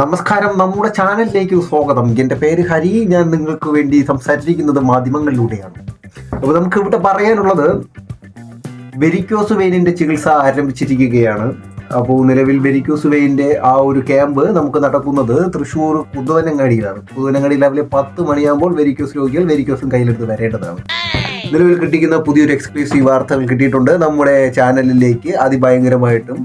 നമസ്കാരം നമ്മുടെ ചാനലിലേക്ക് സ്വാഗതം. എന്റെ പേര് ഹരി ഞാൻ നിങ്ങൾക്ക് വേണ്ടി സംസാരിച്ചിരിക്കുന്നത് മാധ്യമങ്ങളിലൂടെയാണ്. അപ്പോൾ നമുക്ക് ഇവിടെ പറയാനുള്ളത് വെരിക്കോസ് വെയിനിന്റെ ചികിത്സ ആരംഭിച്ചിരിക്കുകയാണ്. അപ്പോൾ നിലവിൽ വെരിക്കോസ് വെയിന്റെ ആ ഒരു ക്യാമ്പ് നമുക്ക് നടക്കുന്നത് തൃശ്ശൂർ പുതുവനങ്ങാടിയിലാണ് പുതുവനങ്ങാടി രാവിലെ പത്ത് മണിയാകുമ്പോൾ വെരിക്കോസ് രോഗികൾ വെരിക്കോസും കയ്യിലെടുത്ത് വരേണ്ടതാണ്. നിലവിൽ കിട്ടിക്കുന്ന പുതിയൊരു എക്സ്ക്ലൂസീവ് വാർത്തകൾ കിട്ടിയിട്ടുണ്ട്. നമ്മുടെ ചാനലിലേക്ക് അതിഭയങ്കരമായിട്ടും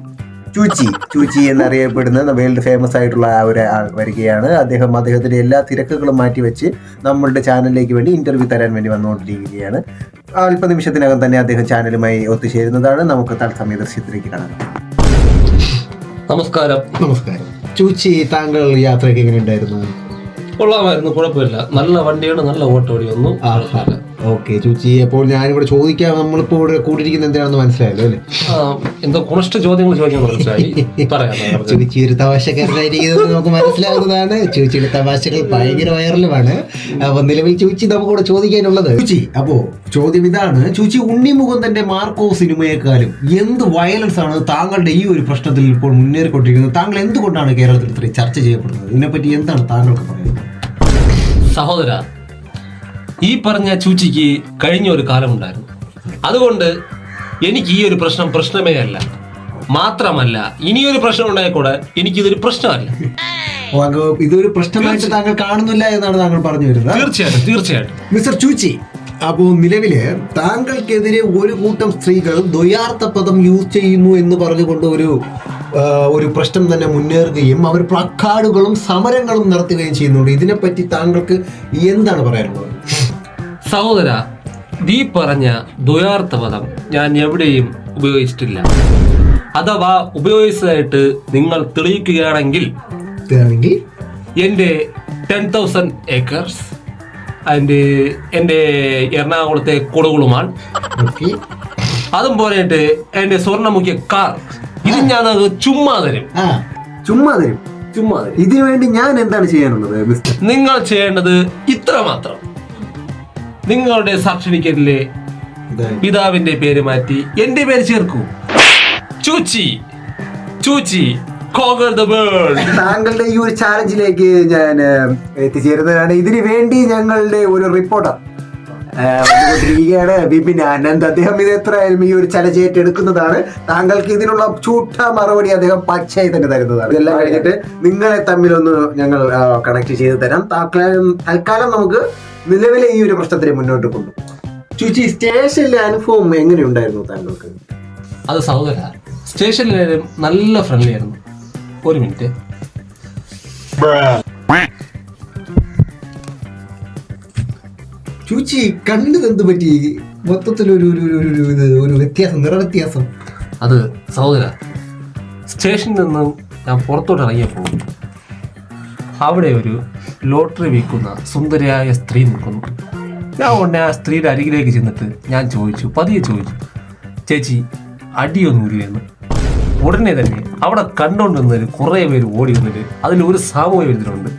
ചൂച്ചി ചൂച്ചി എന്നറിയപ്പെടുന്ന വേൾഡ് ഫേമസ് ആയിട്ടുള്ള ആ ഒരു ആൾ വരികയാണ്. അദ്ദേഹം അദ്ദേഹത്തിന്റെ എല്ലാ തിരക്കുകളും മാറ്റി വെച്ച് നമ്മളുടെ ചാനലിലേക്ക് വേണ്ടി ഇന്റർവ്യൂ തരാൻ വേണ്ടി വന്നുകൊണ്ടിരിക്കുകയാണ്. അല്പനിമിഷത്തിനകം തന്നെ അദ്ദേഹം ചാനലുമായി ഒത്തുചേരുന്നതാണ്. നമുക്ക് തത്സമയ ദൃശ്യത്തിലേക്ക് കാണാം നമസ്കാരം. നമസ്കാരം. ചൂച്ചി താങ്കൾ യാത്രയൊക്കെ എങ്ങനെ ഉണ്ടായിരുന്നു? കൊള്ളാമായിരുന്നു കുഴപ്പമില്ല. നല്ല വണ്ടിയാണ് നല്ല ഓട്ടോടി ഒന്നും. ഓക്കെ ചുച്ചി അപ്പോൾ ഞാനിവിടെ ചോദിക്കാം നമ്മളിപ്പോൾ ഇവിടെ കൂടിയിരിക്കുന്ന എന്തിനാണെന്ന് മനസ്സിലായല്ലോ അല്ലേ? എന്തോ കുറച്ച് ചോദ്യങ്ങൾ ചോദിക്കാൻ മനസ്സിലായി. ചൂച്ചി ഒരു തമാശക്കാരനായിരിക്കുന്നത് നമുക്ക് മനസ്സിലാവുന്നതാണ്. ചൂച്ചിയുടെ തമാശകൾ ഭയങ്കര വൈറലുമാണ്. അപ്പൊ നിലവിൽ ചൂച്ചി നമുക്കിവിടെ ചോദിക്കാനുള്ളത്. ചൂച്ചി അപ്പോ ചോദ്യം ഇതാണ്. ചൂച്ചി ഉണ്ണിമുകുന്ദന്റെ മാർക്കോ സിനിമയെക്കാളും എന്ത് വയലൻസ് ആണ് താങ്കളുടെ ഈ ഒരു പ്രശ്നത്തിൽ ഇപ്പോൾ മുന്നേറിക്കൊണ്ടിരിക്കുന്നത്? താങ്കൾ എന്തുകൊണ്ടാണ് കേരളത്തിൽ ഇത്രയും ചർച്ച ചെയ്യപ്പെടുന്നത്? ഇതിനെപ്പറ്റി എന്താണ് താങ്കൾക്ക് പറയുന്നത് സഹോദര ഈ പറഞ്ഞ ചൂച്ചിക്ക് കഴിഞ്ഞ ഒരു കാലമുണ്ടായിരുന്നു. അതുകൊണ്ട് എനിക്ക് ഈ ഒരു പ്രശ്നം പ്രശ്നമേ അല്ല. മാത്രമല്ല ഇനിയൊരു പ്രശ്നം ഉണ്ടായാൽ കൂടെ എനിക്കിതൊരു പ്രശ്നമല്ല. ഇതൊരു പ്രശ്നമായിട്ട് താങ്കൾ കാണുന്നില്ല എന്നാണ് താങ്കൾ പറഞ്ഞു വരുന്നത്. തീർച്ചയായിട്ടും തീർച്ചയായിട്ടും. മിസ്റ്റർ ചൂച്ചി അപ്പോൾ നിലവിൽ താങ്കൾക്കെതിരെ ഒരു കൂട്ടം സ്ത്രീകൾ ദ്വയാർത്ഥ പദം യൂസ് ചെയ്യുന്നു എന്ന് പറഞ്ഞുകൊണ്ട് ഒരു ഒരു പ്രശ്നം തന്നെ മുന്നേറുകയും അവർ പ്ലക്കാർഡുകളും സമരങ്ങളും നടത്തുകയും ചെയ്യുന്നുണ്ട്. ഇതിനെപ്പറ്റി താങ്കൾക്ക് എന്താണ് പറയാനുള്ളത്? സഹോദര നീ പറഞ്ഞ ദ്വയാർത്ഥ പദം ഞാൻ എവിടെയും ഉപയോഗിച്ചിട്ടില്ല. അഥവാ ഉപയോഗിച്ചതായിട്ട് നിങ്ങൾ തെളിയിക്കുകയാണെങ്കിൽ എന്റെ എന്റെ ടെൻ തൗസൻഡ് ഏക്കേഴ്സ് അതിന്റെ എന്റെ എറണാകുളത്തെ കൊടുകുളുമാൻ അതും പോലെയിട്ട് എന്റെ സ്വർണമുഖ്യ കാർ ഇത് ഞാൻ ചുമ്മാ തരും. ചുമ്മാ തരും. ചുമ്മാ ഇതിനു വേണ്ടി ഞാൻ എന്താണ് ചെയ്യാനുള്ളത് നിങ്ങൾ ചെയ്യേണ്ടത് ഇത്ര മാത്രം. നിങ്ങളുടെ സർട്ടിഫിക്കറ്റിലെ പിതാവിന്റെ പേര് മാറ്റി എന്റെ പേര് ചേർക്കൂ. ചൂച്ചി. ചൂച്ചി. താങ്കളുടെ ഈ ഒരു ചാലഞ്ചിലേക്ക് ഞാൻ എത്തിച്ചേരുന്നതാണ്. ഇതിനു വേണ്ടി ഞങ്ങളുടെ ഒരു റിപ്പോർട്ടർ വന്നുകൊണ്ടിരിക്കുകയാണ് ബിപിൻ ആനന്ദ് അദ്ദേഹം ഇത് എത്രയായാലും ഈ ഒരു ചലഞ്ച് എടുക്കുന്നതാണ് താങ്കൾക്ക് ഇതിനുള്ള ചൂട്ട മറുപടി അദ്ദേഹം പച്ചയായി തന്നെ തരുന്നതാണ്. ഇതെല്ലാം കഴിഞ്ഞിട്ട് നിങ്ങളെ തമ്മിലൊന്ന് ഞങ്ങൾ കണക്ട് ചെയ്ത് തരാം. തൽക്കാലം തൽക്കാലം നമുക്ക് നിലവിലെ ഈ ഒരു പ്രശ്നത്തിനെ മുന്നോട്ട് കൊണ്ടു ചുച്ചി സ്റ്റേഷനിലെ അനുഭവം എങ്ങനെയുണ്ടായിരുന്നു താങ്കൾക്ക്? അത് സഹോദര സ്റ്റേഷനിലെ നല്ല ഫ്രണ്ട്ലി ആയിരുന്നു. ഒരു മിനിറ്റ് ചൂച്ചി കണ്ടത് എന്ത് പറ്റി? മൊത്തത്തിൽ ഒരു ഒരു ഒരു ഒരു ഇത് ഒരു വ്യത്യാസം നിറവ്യത്യാസം അത് സഹോദര സ്റ്റേഷനിൽ നിന്നും ഞാൻ പുറത്തോട്ട് ഇറങ്ങിയപ്പോൾ അവിടെ ഒരു ലോട്ടറി വിൽക്കുന്ന സുന്ദരിയായ സ്ത്രീ നിൽക്കുന്നു. ഞാൻ ഉടനെ ആ സ്ത്രീയുടെ അരികിലേക്ക് ചെന്നിട്ട് ഞാൻ ചോദിച്ചു പതിയെ ചോദിച്ചു ചേച്ചി അടിയൊന്നുമില്ലെന്ന് ഉടനെ തന്നെ അവിടെ കണ്ടുകൊണ്ടിരുന്നതിൽ കുറേ പേര് ഓടി വന്നിട്ട് അതിൽ ഒരു സാമൂഹ്യ വിരുദ്ധനുണ്ട്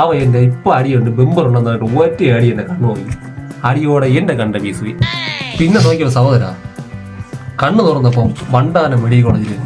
അവ എന്റെ ഇപ്പം അടിയുണ്ട് ബെമ്പറുണ്ടെന്ന് പറഞ്ഞിട്ട് ഒറ്റ അടി എന്നെ കണ്ണു നോക്കി. അടിയോടെ എന്നെ കണ്ട വീസു പിന്നെ നോക്കിയോ സഹോദര. കണ്ണു തുറന്നപ്പം വണ്ടാനം മെഡിക്കൽ കോളേജിൽ.